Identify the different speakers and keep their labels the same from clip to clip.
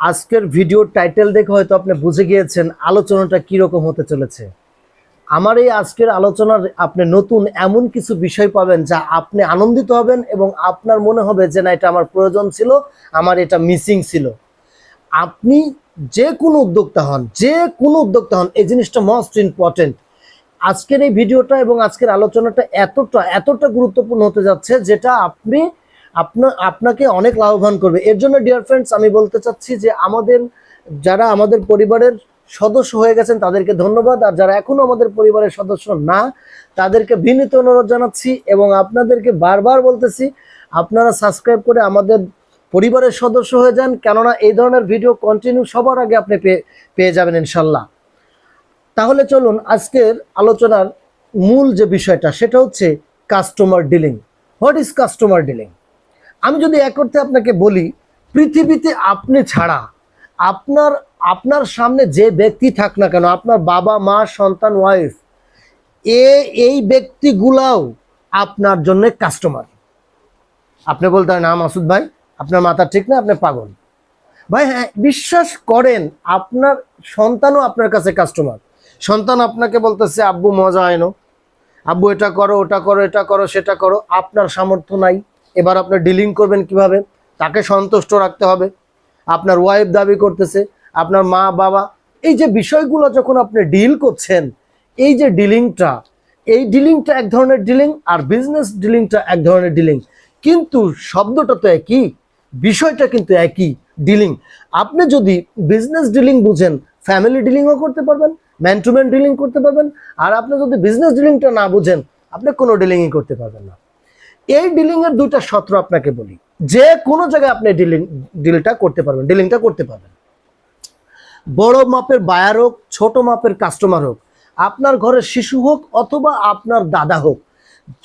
Speaker 1: আজকের ভিডিওর টাইটেল দেখে হয়তো আপনি বুঝে গিয়েছেন আলোচনাটা কীরকম হতে চলেছে। আমার এই আজকের আলোচনার আপনি নতুন এমন কিছু বিষয় পাবেন যা আপনি আনন্দিত হবেন এবং আপনার মনে হবে যে না, এটা আমার প্রয়োজন ছিল, আমার এটা মিসিং ছিল। আপনি যে কোনো উদ্যোক্তা হন, যে কোনো উদ্যোক্তা হন, এই জিনিসটা মোস্ট ইম্পর্টেন্ট আজকের এই ভিডিওটা এবং আজকের আলোচনাটা এতটা এতটা গুরুত্বপূর্ণ হতে যাচ্ছে যেটা আপনি আপনার আপনাকে অনেক লাভবান করবে। এর জন্য ডিয়ার ফ্রেন্ডস আমি বলতে চাচ্ছি যে আমাদের, যারা আমাদের পরিবারের সদস্য হয়ে গেছেন, তাদেরকে ধন্যবাদ। আর যারা এখনও আমাদের পরিবারের সদস্য না, তাদেরকে বিনীত অনুরোধ জানাচ্ছি এবং আপনাদেরকে বারবার বলতেছি, আপনারা সাবস্ক্রাইব করে আমাদের পরিবারের সদস্য হয়ে যান। কেননা, এই ধরনের ভিডিও কন্টিনিউ সবার আগে আপনি পেয়ে পেয়ে যাবেন, ইনশাল্লাহ। তাহলে চলুন, আজকের আলোচনার মূল যে বিষয়টা, সেটা হচ্ছে customer dealing what is customer dealing আমি যদি এক অর্থে আপনাকে বলি, পৃথিবীতে আপনি ছাড়া আপনার আপনার সামনে যে ব্যক্তি থাক না কেন, আপনার বাবা, মা, সন্তান ওয়াইফ এ, এই ব্যক্তিগুলাও আপনার জন্য কাস্টমার আপনি বলতে না, মাসুদ ভাই, আপনার মাথা ঠিক না, আপনি পাগল। ভাই হ্যাঁ বিশ্বাস করেন, আপনার সন্তানও আপনার কাছে কাস্টমার সন্তান আপনাকে বলতেছে, আব্বু, মজা আয়নো আব্বু, এটা করো, ওটা করো, এটা করো, সেটা করো। আপনার সামর্থ্য নাই। এবার আপনার ডিলিং করবেন কীভাবে? তাকে সন্তুষ্ট রাখতে হবে। আপনার ওয়াইফ দাবি করতেছে, আপনার মা, বাবা, এই যে বিষয়গুলো যখন আপনি ডিল করছেন, এই যে ডিলিংটা এই ডিলিংটা এক ধরনের ডিলিং আর বিজনেস ডিলিংটা এক ধরনের ডিলিং কিন্তু শব্দটা তো একই, বিষয়টা কিন্তু একই ডিলিং আপনি যদি বিজনেস ডিলিং বুঝেন ফ্যামিলি ডিলিংও করতে পারবেন ম্যান টু ম্যান ডিলিং করতে পারবেন, আর আপনি যদি বিজনেস ডিলিংটা না বুঝেন, আপনি কোনো ডিলিংই করতে পারবেন না। এই ডিলিং এর দুইটা সত্র আপনাকে বলি। যে কোনো জায়গায় আপনি ডিলিং ডিলটা করতে পারবেন ডিলিংটা করতে পারবেন। বড় মাপের বায়ার হোক, ছোট মাপের কাস্টমার হোক, আপনার ঘরের শিশু হোক অথবা আপনার দাদা হোক,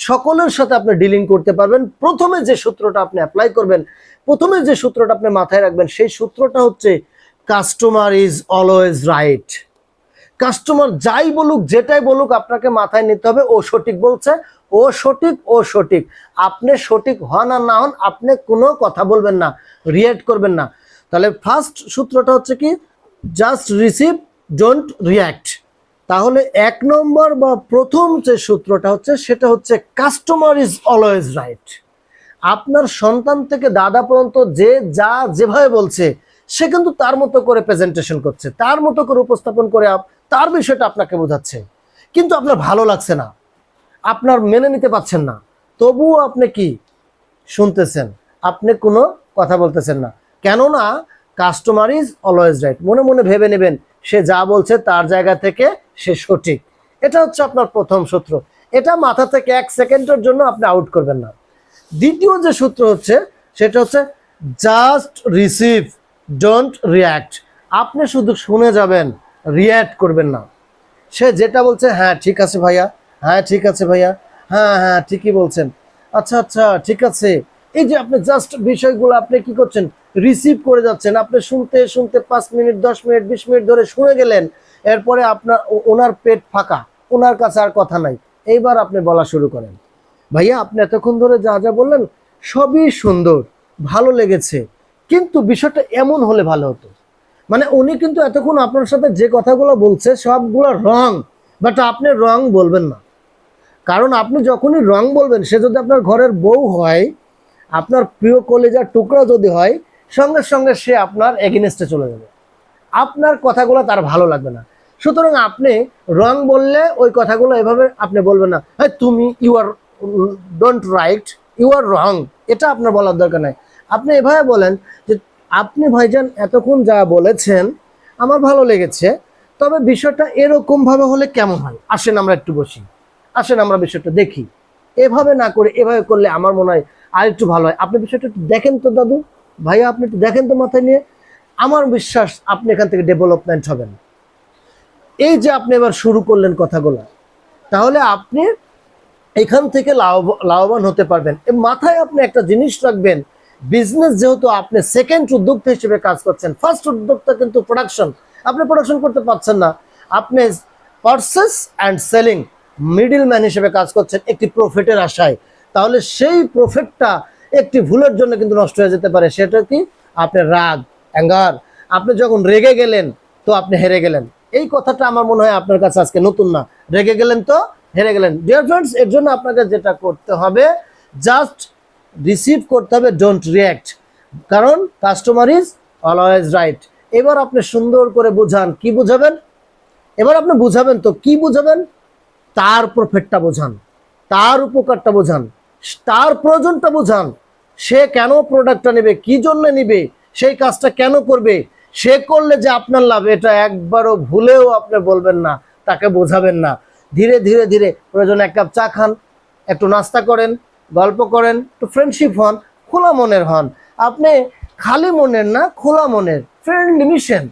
Speaker 1: সকলের সাথে আপনি ডিলিং করতে পারবেন। প্রথমে যে সূত্রটা আপনি অ্যাপ্লাই করবেন, প্রথমে যে সূত্রটা আপনি মাথায় রাখবেন, সেই সূত্রটা হচ্ছে customer is always right customer যাই বলুক, যেটাই বলুক, আপনাকে মাথায় নিতে হবে, ও সঠিক বলছে, ও সঠিক ও সঠিক। আপনি সঠিক হন আর না হন, আপনি কোনো কথা বলবেন না রিয়েক্ট করবেন না। তাহলে ফার্স্ট সূত্রটা হচ্ছে কি জাস্ট রিসিভ ডোন্ট রিয়্যাক্ট তাহলে এক নম্বর বা প্রথম যে সূত্রটা হচ্ছে, সেটা হচ্ছে কাস্টমার ইজ অলওয়েজ রাইট আপনার সন্তান থেকে দাদা পর্যন্ত যে যা যেভাবে বলছে, সে কিন্তু তার মতো করে প্রেজেন্টেশন করছে, তার মতো করে উপস্থাপন করে তার বিষয়টা আপনাকে বোঝাচ্ছে। কিন্তু আপনার ভালো লাগছে না। আপনার মেনে নিতে পারছেন না। তবুও আপনি কি শুনতেছেন? আপনি কোনো কথা বলতেছেন না। কেননা কাস্টমার ইজ অলওয়েজ রাইট মনে মনে ভেবে নেবেন, সে যা বলছে তার জায়গা থেকে সে সঠিক। এটা হচ্ছে আপনার প্রথম সূত্র। এটা মাথা থেকে এক সেকেন্ডের জন্য আপনি আউট করবেন না। দ্বিতীয় যে সূত্র হচ্ছে, সেটা হচ্ছে জাস্ট রিসিভ ডোন্ট রিয়্যাক্ট আপনি শুধু শুনে যাবেন। রিয়্যাক্ট করবেন না। সে যেটা বলছে হ্যাঁ ঠিক আছে ভাইয়া হ্যাঁ ঠিক আছে ভাইয়া হ্যাঁ হ্যাঁ ঠিকই বলছেন। আচ্ছা আচ্ছা ঠিক আছে। এই যে আপনি জাস্ট বিষয়গুলো আপনি কি করছেন? রিসিভ করে যাচ্ছেন। আপনি শুনতে শুনতে পাঁচ মিনিট, দশ মিনিট, বিশ মিনিট ধরে শুনে গেলেন, এরপরে আপনার ওনার পেট ফাঁকা, ওনার কাছে আর কথা নাই। এইবার আপনি বলা শুরু করেন। ভাইয়া, আপনি এতক্ষণ ধরে যা যা বললেন, সবই সুন্দর, ভালো লেগেছে, কিন্তু বিষয়টা এমন হলে ভালো হতো। মানে উনি কিন্তু এতক্ষণ আপনার সাথে যে কথাগুলো বলছে, সবগুলো রং। বাট আপনি রং বলবেন না। কারণ আপনি যখনই রং বলবেন, সে যদি আপনার ঘরের বউ হয়, আপনার প্রিয় কলেজার টুকরা যদি হয়, সঙ্গে সঙ্গে সে আপনার এগেনস্টে চলে যাবে। আপনার কথাগুলো তার ভালো লাগবে না। সুতরাং আপনি রং বললে ওই কথাগুলো এভাবে আপনি বলবেন না। হ্যাঁ তুমি you are don't right you are wrong এটা আপনার বলার দরকার নাই। আপনি এভাবে বলেন যে আপনি ভাইজান এতক্ষণ যা বলেছেন, আমার ভালো লেগেছে। তবে বিষয়টা এরকমভাবে হলে কেমন হয়? আসেন আমরা একটু বসি। আসেন আমরা বিষয়টা দেখি। এভাবে না করে, এভাবে করলে আমার মনে হয় আর একটু ভালো হয়। আপনি বিষয়টা একটু দেখেন তো দাদু। ভাইয়া, আপনি একটু দেখেন তো মাথায় নিয়ে। আমার বিশ্বাস আপনি এখান থেকে ডেভেলপমেন্ট হবেন। এই যে আপনি এবার শুরু করলেন কথাগুলো, তাহলে আপনি এখান থেকে লাভ লাভবান হতে পারবেন। মাথায় আপনি একটা জিনিস রাখবেন বিজনেস যেহেতু আপনি সেকেন্ড উদ্যোক্তা হিসেবে কাজ করছেন ফার্স্ট উদ্যোক্তা কিন্তু প্রোডাকশন আপনি প্রোডাকশন করতে পারছেন না। আপনি purchase and selling middle man হিসেবে কাজ করছেন, একটি প্রফিটের আশায়। তাহলে সেই প্রফিটটা একটি ভুলের জন্য কিন্তু নষ্ট হয়ে যেতে পারে, সেটা কি? আপনার রাগ, অ্যাঙ্গার। আপনি যখন রেগে গেলেন, তো আপনি হেরে গেলেন। এই কথাটা আমার মনে হয় আপনার কাছে আজকে নতুন না। রেগে গেলেন তো, হেরে গেলেন। ডিয়ার ফ্রেন্ডস এর জন্য আপনাকে যেটা করতে হবে জাস্ট রিসিভ করতে হবে ডোন্ট রিয়াক্ট কারণ কাস্টমার ইজ অলওয়েজ রাইট এবার আপনি সুন্দর করে বুঝান, কি বুঝাবেন? এবার আপনি বুঝাবেন তো, কি বুঝাবেন? তার প্রফিটটা বোঝান, তার উপকারটা বোঝান, তার প্রয়োজনটা বোঝান, সে কেন প্রোডাক্টটা নেবে, কি জন্য নেবে, সেই কাজটা কেন করবে, সে করলে যে আপনার লাভ, এটা একবারও ভুলেও আপনি বলবেন না, তাকে বোঝাবেন না। ধীরে ধীরে ধীরে, প্রয়োজন এক কাপ চা খান, একটু নাস্তা করেন গল্প করেন, একটু ফ্রেন্ডশিপ হন, খোলা মনের হন। আপনি খালি মনের না, খোলা মনের ফ্রেন্ডলি মিশেন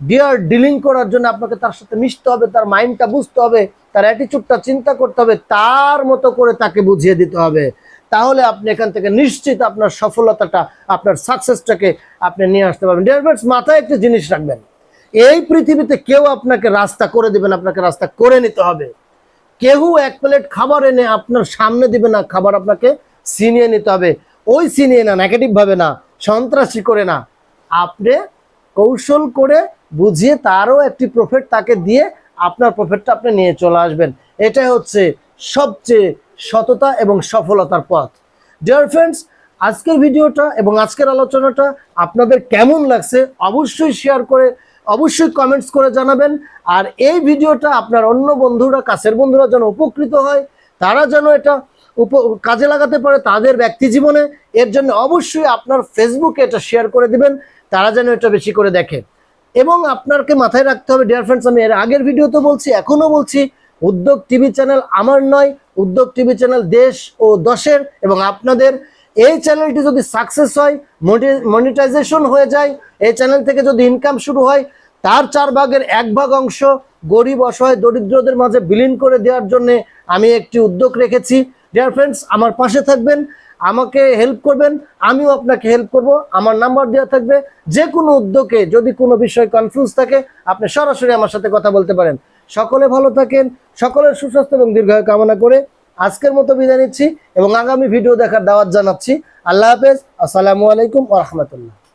Speaker 1: ডিয়ার ডিলিং করার জন্য আপনাকে তার সাথে মিশতে হবে, তার মাইন্ডটা বুঝতে হবে, তার অ্যাটিচিউডটা চিন্তা করতে হবে, তার মতো করে তাকে বুঝিয়ে দিতে হবে। তাহলে আপনি এখান থেকে নিশ্চিত আপনার সফলতাটা, আপনার সাকসেসটাকে আপনি নিয়ে আসতে পারবেন। ডিয়ার ফ্রেন্ডস মাথায় একটা জিনিস রাখবেন। এই পৃথিবীতে কেউ আপনাকে রাস্তা করে দিবেন, আপনাকে রাস্তা করে নিতে হবে। কেউ এক প্লেট খাবার এনে আপনার সামনে দিবে না, খাবার আপনাকে ছিনিয়ে নিতে হবে। ওই ছিনিয়ে না নেগেটিভ ভাবে না, সন্ত্রাসী করে না। আপনি কৌশল করে বুঝিয়ে তারও একটি প্রফিট তাকে দিয়ে আপনার প্রফিটটা আপনি নিয়ে চলে আসবেন। এটাই হচ্ছে সবচেয়ে সততা এবং সফলতার পথ। ডিয়ার ফ্রেন্ডস আজকের ভিডিওটা এবং আজকের আলোচনাটা আপনাদের কেমন লাগছে অবশ্যই শেয়ার করে অবশ্যই কমেন্টস করে জানাবেন। আর এই ভিডিওটা আপনার অন্য বন্ধুরা, কাছের বন্ধুরা যেন উপকৃত হয়, তারা যেন এটা উপ, কাজে লাগাতে পারে তাদের ব্যক্তি জীবনে। এর জন্য অবশ্যই আপনার ফেসবুকে এটা শেয়ার করে দিবেন, তারা যেন এটা বেশি করে দেখে। এবং আপনাকে মাথায় রাখতে হবে ডিয়ার ফ্রেন্ডস আমি এর আগের ভিডিওতে বলছি, এখনও বলছি, উদ্যোগ টিভি চ্যানেল আমার নয়, উদ্যোগ টিভি চ্যানেল দেশ ও দশের এবং আপনাদের। এই চ্যানেলটি যদি সাকসেস হয় মনিটাইজেশন হয়ে যায়, এই চ্যানেল থেকে যদি ইনকাম শুরু হয় তার চার ভাগের এক ভাগ অংশ গরিব, অসহায়, দরিদ্রদের মাঝে বিলীন করে দেওয়ার জন্য আমি একটি উদ্যোগ রেখেছি। ডিয়ার ফ্রেন্ডস আমার পাশে থাকবেন, আমাকে হেল্প করবেন, আমিও আপনাকে হেল্প করব। আমার নাম্বার দেওয়া থাকবে। যে কোনো উদ্যোগে যদি কোনো বিষয় কনফিউজ থাকে, আপনি সরাসরি আমার সাথে কথা বলতে পারেন। সকলে ভালো থাকেন, সকলের সুস্বাস্থ্য এবং দীর্ঘায়ু কামনা করে আজকের মতো বিদায় নিচ্ছি এবং আগামী ভিডিও দেখার দাওয়াত জানাচ্ছি। আল্লাহ হাফেজ। আসসালামু আলাইকুম ওরহমতুল্লাহ